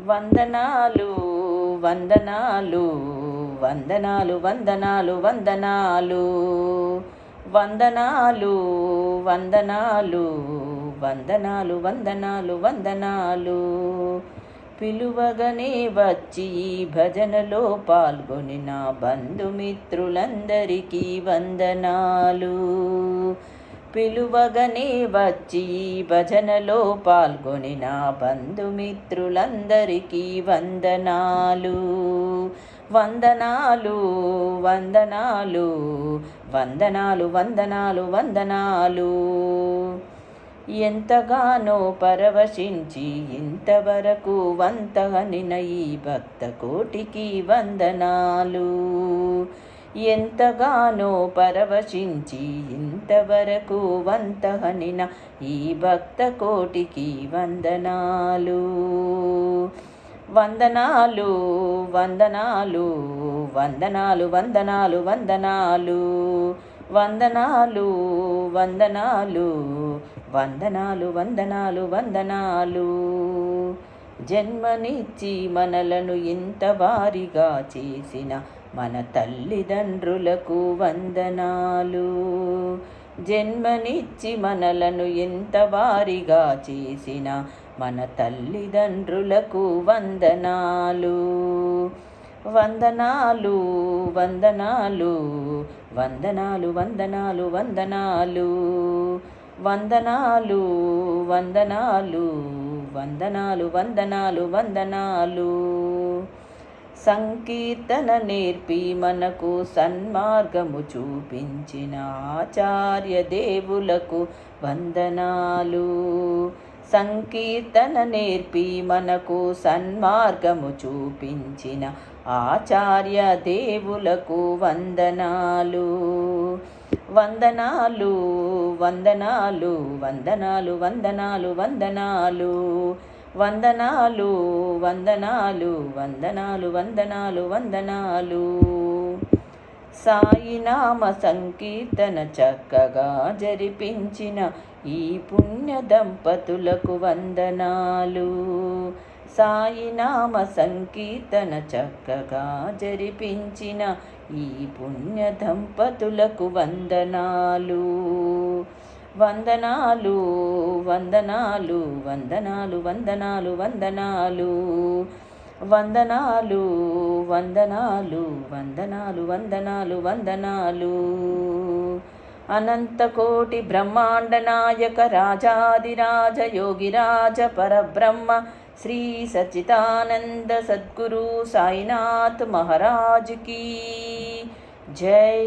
వందనాలు వందనాలు వందనాలు వందనాలు వందనాలు. వందనాలు వందనాలు వందనాలు వందనాలు వందనాలు. పిలువగనే వచ్చి ఈ భజనలో పాల్గొని నా బంధుమిత్రులందరికీ వందనాలు. పిలువగనే వచ్చి భజనలో పాల్గొని నా బంధుమిత్రులందరికీ వందనాలు. వందనాలు వందనాలు వందనాలు వందనాలు వందనాలు. ఎంతగానో పరవశించి ఇంతవరకు వంతగనిన ఈ భక్త కోటికి వందనాలు. ఎంతగానో పరవశించి ఇంతవరకు వంతహనిన ఈ భక్త కోటికి వందనాలు. వందనాలు వందనాలు వందనాలు వందనాలు వందనాలు. వందనాలు వందనాలు వందనాలు వందనాలు వందనాలు. జన్మనిచ్చి మనలను ఇంత వారిగా చేసిన మన తల్లిదండ్రులకు వందనాలు. జన్మనిచ్చి మనలను ఎంత వారిగా చేసిన మన తల్లిదండ్రులకు వందనాలు. వందనాలు వందనాలు వందనాలు వందనాలు వందనాలు. వందనాలు వందనాలు వందనాలు వందనాలు వందనాలు. సంకీర్తన నేర్పి మనకు సన్మార్గము చూపించిన ఆచార్య దేవులకు వందనాలు. సంకీర్తన నేర్పి మనకు సన్మార్గము చూపించిన ఆచార్య దేవులకు వందనాలు. వందనాలు వందనాలు వందనాలు వందనాలు వందనాలు. వందనాలు వందనాలు వందనాలు వందనాలు వందనాలు. సాయినామ సంకీర్తన చక్కగా జరిపించిన ఈ పుణ్య దంపతులకు వందనాలు. సాయినామ సంకీర్తన చక్కగా జరిపించిన ఈ పుణ్య దంపతులకు వందనాలు. వందనాలు వందనాలు వందనాలు వందనాలు వందనాలు. వందనాలు వందనాలు వందనాలు వందనాలు వందనాలు. అనంతకోటి బ్రహ్మాండ నాయక రాజాదిరాజ యోగిరాజ పరబ్రహ్మ శ్రీ సచితానంద సద్గురు సాయినాథ్ మహారాజ్ కీ జై.